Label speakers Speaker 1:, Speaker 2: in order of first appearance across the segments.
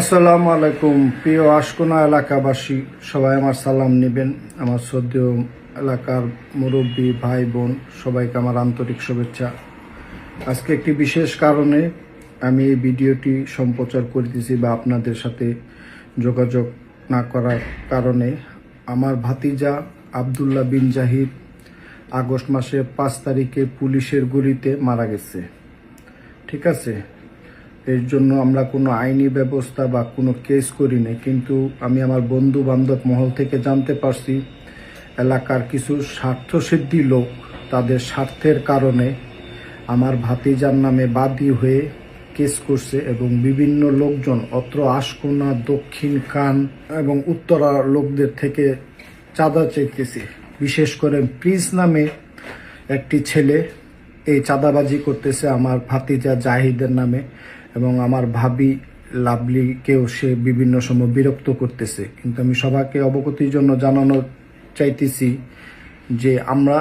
Speaker 1: আসসালামু আলাইকুম। প্রিয় আশকোনা এলাকাবাসী, সবাই আমার সালাম নেবেন। আমার শ্রদ্ধেয় এলাকার মুরব্বী, ভাই, বোন, সবাইকে আমার আন্তরিক শুভেচ্ছা। আজকে একটি বিশেষ কারণে আমি এই ভিডিওটি সম্প্রচার করতেছি বা আপনাদের সাথে যোগাযোগ না করার কারণে। আমার ভাতিজা আবদুল্লাহ বিন জাহিদ আগস্ট মাসের পাঁচ তারিখে পুলিশের গুলিতে মারা গেছে। ঠিক আছে? এর জন্য আমরা কোনো আইনি ব্যবস্থা বা কোনো কেস করি নাই। কিন্তু আমি আমার বন্ধু বান্ধব মহল থেকে জানতে পারছি, এলাকার কিছু স্বার্থসিদ্ধি লোক তাদের স্বার্থের কারণে আমার ভাতিজার নামে বাদী হয়ে কেস করছে এবং বিভিন্ন লোকজন, অত্র আশকোনা, দক্ষিণ কান এবং উত্তরা লোকদের থেকে চাঁদা চাইতেছে বিশেষ করে প্রিন্স নামে একটি ছেলে এই চাঁদাবাজি করতেছে আমার ভাতিজা জাহিদের নামে। এবং আমার ভাবি লাভলিকেও সে বিভিন্ন সময় বিরক্ত করতেছে। কিন্তু আমি সবাইকে অবগতির জন্য জানানো চাইতেছি যে আমরা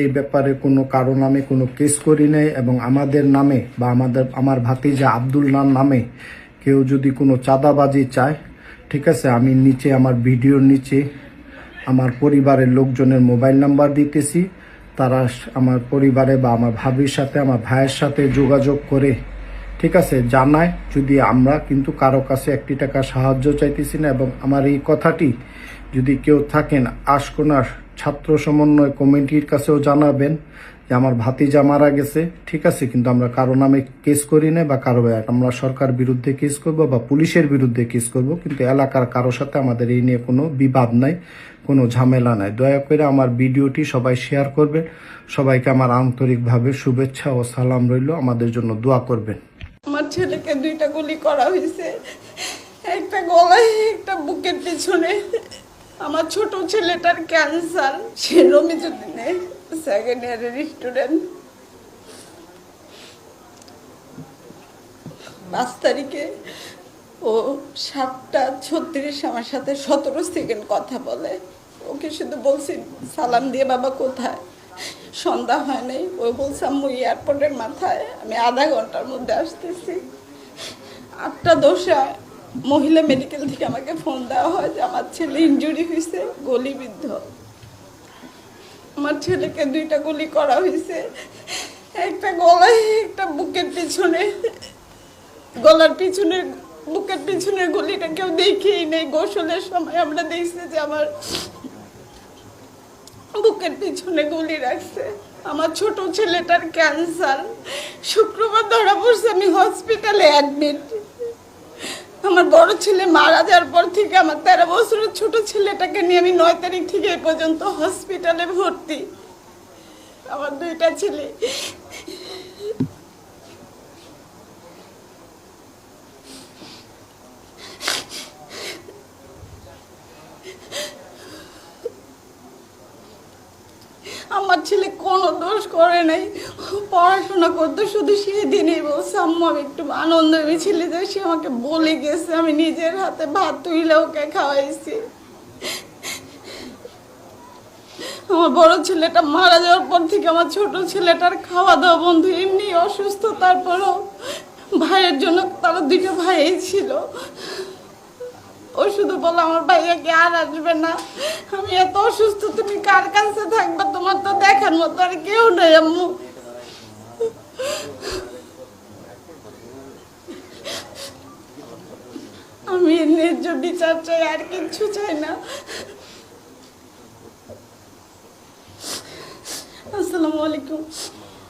Speaker 1: এই ব্যাপারে কোনো কারও নামে কোনো কেস করি নাই এবং আমাদের নামে বা আমাদের, আমার ভাতিজা আবদুল্লার নামে কেউ যদি কোনো চাঁদাবাজি চায়, ঠিক আছে, আমি নিচে আমার ভিডিওর নিচে আমার পরিবারের লোকজনের মোবাইল নাম্বার দিতেছি। তারা আমার পরিবারে বা আমার ভাবির সাথে, আমার ভাইয়ের সাথে যোগাযোগ করে ঠিক আছে জানায় যদি আমরা কিন্তু কারও কাছে একটি টাকা সাহায্য চাইতেছি না এবং আমার এই কথাটি যদি কেউ থাকেন, আশকোনার ছাত্র সমন্বয় কমিটির কাছেও জানাবেন যে আমার ভাতিজা মারা গেছে, ঠিক আছে, কিন্তু আমরা কারও নামে কেস করি না বা কারও আমরা সরকার বিরুদ্ধে কেস করব বা পুলিশের বিরুদ্ধে কেস করব, কিন্তু এলাকার কারও সাথে আমাদের এই নিয়ে কোনো বিবাদ নাই, কোনো ঝামেলা নাই। দয়া করে আমার ভিডিওটি সবাই শেয়ার করবে সবাইকে আমার আন্তরিকভাবে শুভেচ্ছা ও সালাম রইল। আমাদের জন্য দোয়া করবেন।
Speaker 2: ছেলেকে দুইটা গুলি করা হয়েছে। একটা গলায়, একটা বুকের পিছনে। আমার ছোট ছেলেটার ক্যান্সার। সে রমিজুদ্দিনে সেকেন্ড ইয়ারের স্টুডেন্ট পাঁচ তারিখে ও সাতটা ছত্রিশ আমার সাথে সতেরো সেকেন্ড কথা বলে। ওকে শুধু বলছি, সালাম দিয়ে বাবা কোথায়? সন্ধ্যা হয় নাই ও বলছে আম্মু এয়ারপোর্টের মাথায়, আমি আধা ঘণ্টার মধ্যে আসতেছি। আটটা দশা মহিলা মেডিকেল থেকে আমাকে ফোন দেওয়া হয় যে আমার ছেলে ইনজুরি হয়েছে, গলিবিদ্ধ। আমার ছেলেকে দুইটা গুলি করা হয়েছে, একটা গলায়, একটা বুকের পিছনে। গলার পিছনে বুকের পিছনের গুলিটা কেউ দেখেই নেই। গোসলের সময় আমরা দেখছি যে আমার বুকের পিছনে গুলি রাখছে। আমার ছোট ছেলেটার ক্যান্সার। শুক্রবার ধরা পড়ছে, আমি হসপিটালে অ্যাডমিট আমার বড় ছেলে মারা যাওয়ার পর থেকে আমার তেরো বছরের ছোট ছেলেটাকে নিয়ে আমি নয় তারিখ থেকে এ পর্যন্ত হসপিটালে ভর্তি। আমার দুইটা ছেলে আমার ছেলে কোনো দোষ করে নাই। পড়াশোনা করতো শুধু সেদিনই বলছে আম্মু আমি একটু আনন্দ ছেলে যে সে আমাকে বলে গেছে, আমি নিজের হাতে ভাত তুইলে ওকে খাওয়াইছি। আমার বড় ছেলেটা মারা যাওয়ার পর থেকে আমার ছোট ছেলেটার খাওয়া দাওয়া বন্ধু, এমনি অসুস্থ, তারপরও ভাইয়ের জন্য তারা দুইটা ভাইই ছিল। ও শুধু বলো, আমার ভাইয়াকে আর আসবে না? আমি এত অসুস্থ, তুমি কার কাছে থাকবে? তোমার তো দেখার মতো আর কেউ নেই, আম্মু। আমি ন্যায্য বিচার চাই, আর কিচ্ছু চাই না। আসসালামু আলাইকুম।